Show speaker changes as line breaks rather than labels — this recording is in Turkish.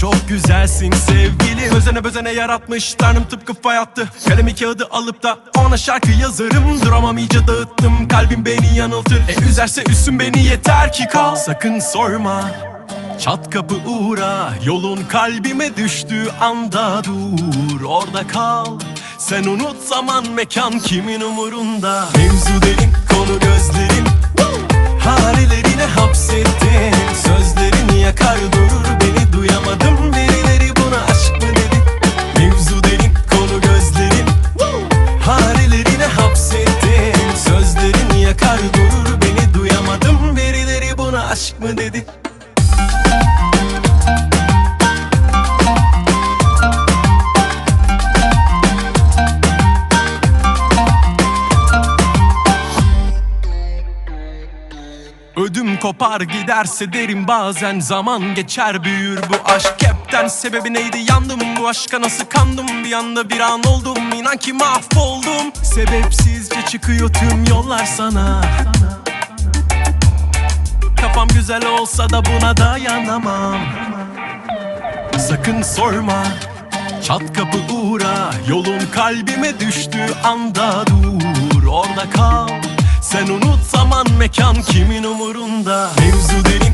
Çok güzelsin sevgili. Özene bezene yaratmış Tanrım tıpkı fay attı. Kalemi kağıdı alıp da ona şarkı yazarım. Duramam iyice dağıttım. Kalbim beni yanıltır. E üzerse üssün beni yeter ki kal. Sakın sorma Çat kapı uğra. Yolun kalbime düştüğü anda dur Orada kal. Sen unut zaman mekan kimin umurunda? Mevzu derin konu gözlerin aşk mı dedi Ödüm kopar giderse derim bazen zaman geçer büyür bu aşk. Hepten sebebi neydi? Yandım bu aşka nasıl kandım? Bir anda bir an oldum inan ki mahvoldum. Sebepsizce çıkıyor tüm yollar sana Kafam güzel olsa da buna dayanamam. Sakın sorma Çat kapı uğra Yolun kalbime düştüğü anda dur. Orada kal Sen unut zaman mekan kimin umurunda. Mevzu derin